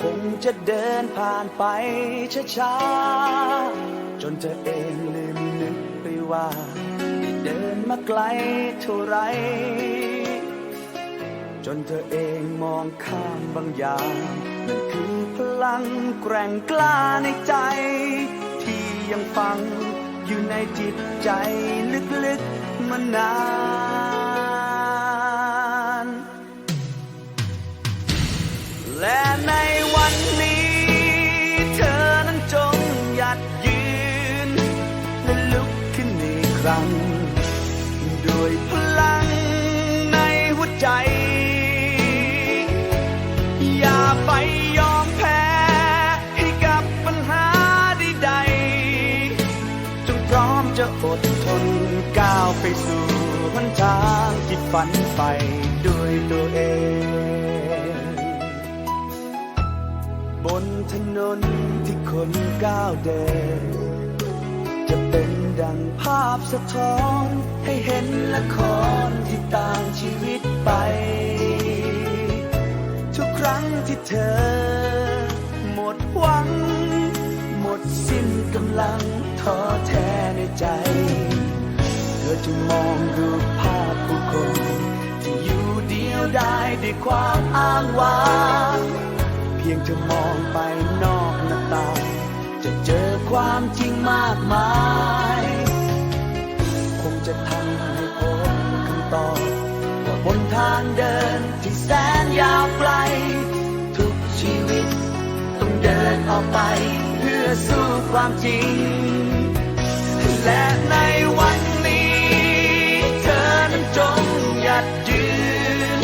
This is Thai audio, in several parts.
คงจะเดินผ่านไปช้าๆ จนเธอเองลืมนึกไปว่าได้เดินมาไกลเท่าไร จนเธอเองมองข้ามบางอย่างนั่นคือพลังแกร่งกล้าในใจ ที่ยังฝังอยู่ในจิตใจลึกๆมานาน ด้วยพลังในหัวใจ อย่าไปยอมแพ้ให้กับปัญหาใดๆจงพร้อมจะอดทนก้าวไปสู่หนทางที่ฝันไปด้วยตัวเอง บนถนนที่คนก้าวเดิน จะเป็นดังภาพสะท้อน ให้เห็นละครที่ต่างชีวิตไป ทุกครั้งที่เธอ หมดหวัง หมดสิ้นกำลังท้อแท้ในใจ เธอจะมองดูภาพผู้คนที่อยู่เดียวได้ด้วยความอ้างว้างเพียงเธอมองไปนอกหน้าต่างจะเจอความจริงมากมาย บนทางเดินที่แสนยาวไกล ทุกชีวิตต้องเดินออกไป เพื่อสู้ความจริง และในวันนี้เธอนั้นจงหยัดยืน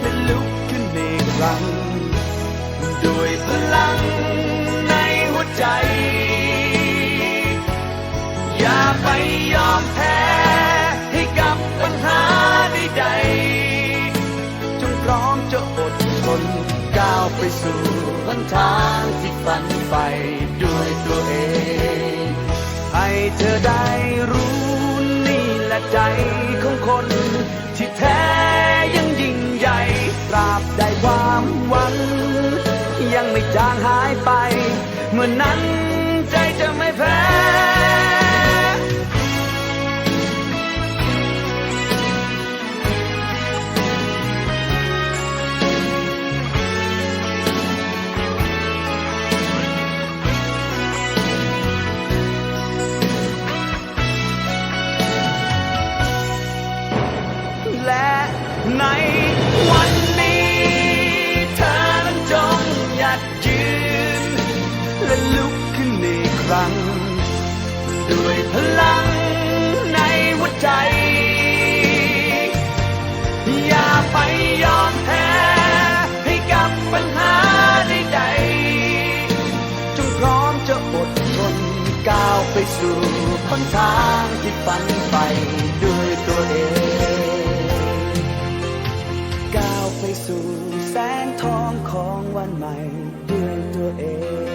และลุกขึ้นอีกครั้งด้วยพลังในหัวใจ อย่าไปยอมแพ้ ก้าวไปสู่หนทางที่ฝันไปด้วยตัวเอง ให้เธอได้รู้นี่แหละใจของคน ที่แท้ยังยิ่งใหญ่ตราบใดความหวัง ยังไม่จางหายไป เมื่อนั้นใจจะไม่แพ้ ในวันนี้เธอนั้นจงหยัดยืน และลุกขึ้นอีกครั้ง ด้วยพลังในหัวใจ อย่าไปยอมแพ้ให้กับปัญหาใดๆจงพร้อมจะอดทนก้าวไปสู่หนทาง องวันใหม่ด้วยตัวเอง